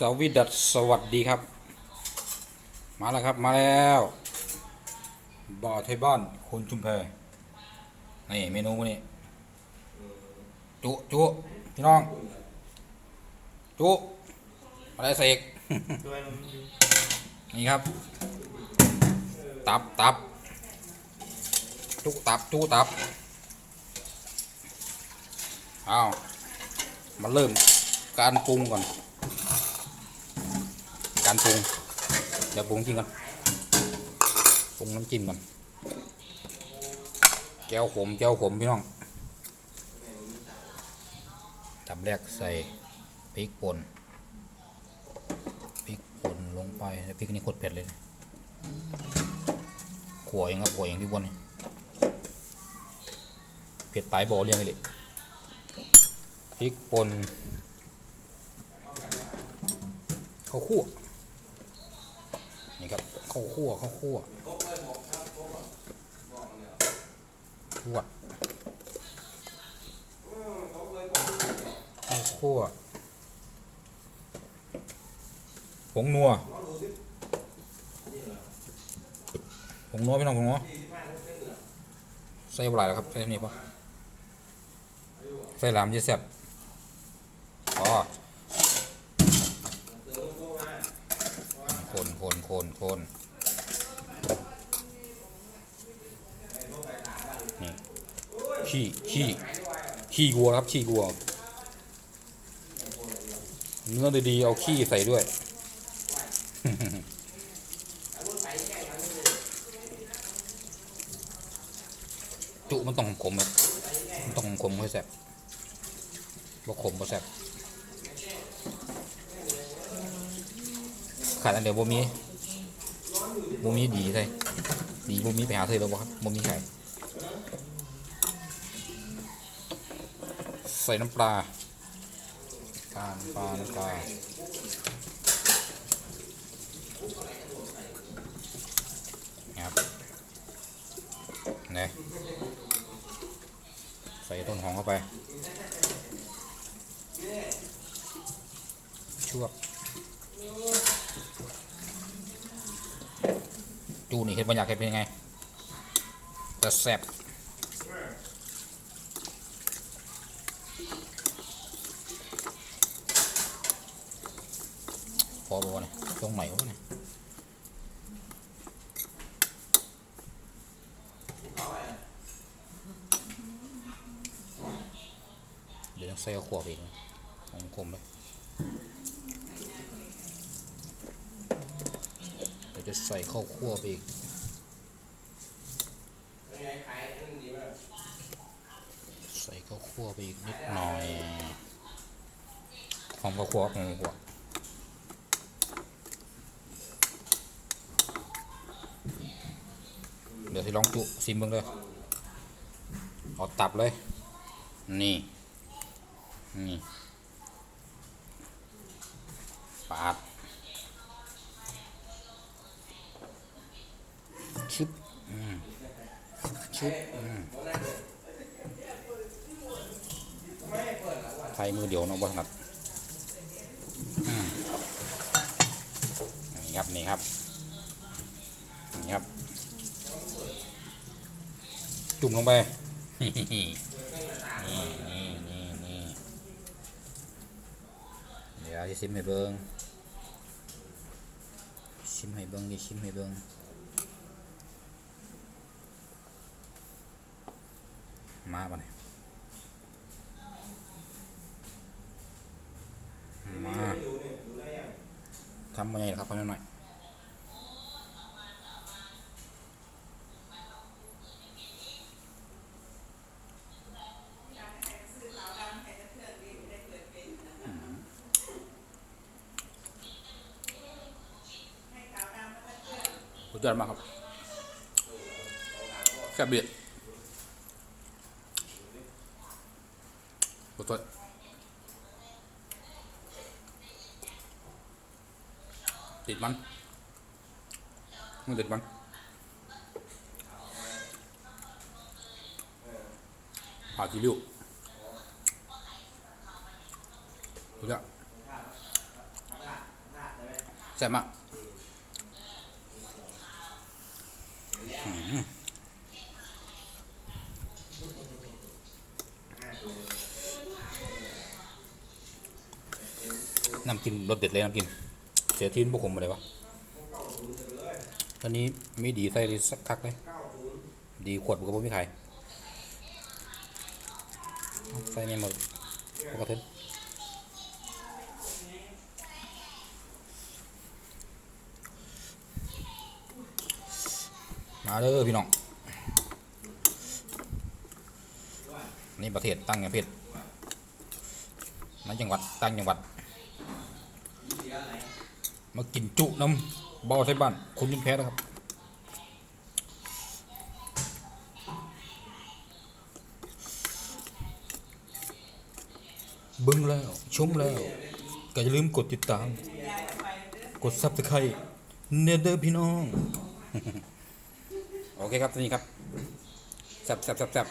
สวีดัสสวัสดีครับ มาแล้วครับมาแล้วบอไทยบ้านคนชุมแพนี่เมนูนี่จุจุพี่น้อง จุอะไรเสกนี่ครับ ตับตับจุตับจุตับอ้าวมาเริ่มการปรุงก่อน การปรุง เดี๋ยวปรุงจริงก่อนปรุงน้ำจิ้มก่อนแก้วขมแก้วขมพี่น้องทำแรกใส่พริกป่นพริกป่นลงไปแล้วพริกนี่โคตรเผ็ดเลยขัวเองครับขัวเองพี่บนนี่เผ็ดตายบ่อเรียงเลยพริกป่นข้าวคั่ว นี่ครับข้าวคั่วข้าวคั่วคั่วข้าวคั่วผงนัวผงนัวพี่น้องผงนัวใส่ปลายแล้วครับใส่นี่ปะใส่หลามจะแซ่บอ๋อ คนคนคนคนนี่ขี้ขี้ขี้วัวครับขี้วัว เนื้อดีๆเอาขี้ใส่ด้วยจุมันต้องขมครับมันต้องขมค่อยแซ่บบ่ขมบ่แซ่บขาดอันเดียวบ่มี บ่มีดีใส่ดีบ่มีไปหาซื้อแล้วบ่ครับบ่มีไข่ใส่น้ำปลาปลาปลาน้ำปลาครับนี่ใส่ต้นหอมเข้าไป ชั่ว จูนี่เห็นบรรยากาศเป็นยังไงแต่แซ่บพอบอกเนี่ยตรงไหนวะเนี่ยเดี๋ยวต้องใส่ขวบอีกของคมเลยเดี๋ยวจะ ใส่ข้าวคั่วไปอีกใส่ข้าวคั่วไปอีกนิดหน่อยหอมข้าวคั่วหอมข้าวคั่วเดี๋ยวที่ลองจุซิมเบิ่งเลยเอาตับเลย นี่ นี่ปาด ชึบอืมชึบอืมไทยมือเดียวเนาะบ่ถนัดอืมนี่ครับนี่ครับนี่ครับ จุ่มลงไปนี่นี่นี่นี่นี่เดี๋ยวจะชิมให้เบิ้งชิมให้เบิ้งดิชิมให้เบิ้ง มาบ่เนี่ยมาทำมาไงครับพ่อหน่อยสุดยอดมากครับแซ่บเบียด สดยอดติดมันมันติดมันผ่าจีริ้วดูเนี่ยแซ่บมากอืม น้ำกินรสเด็ดเลยน้ำกิน เสียทีนพวกผมมาเลยวะตอนนี้มีดีใส่สักคักเลย ดีขวดผมก็บ่มีขายเอาใส่ในหมดปกติมาเด้อพี่น้อง นี่ประเทศตั้งอย่างเพชรในจังหวัดตั้งจังหวัด มากินจุน้ำบ่อไทยบ้านคุณยิ่งแพ้นะครับบิ้งแล้ว ชมแล้ว ก็อย่าลืมกดติดตาม กดซับสไครต์เนเดอร์พี่น้อง โอเคครับ ตอนนี้ครับแซบแซ่บแซ่บแซ่บ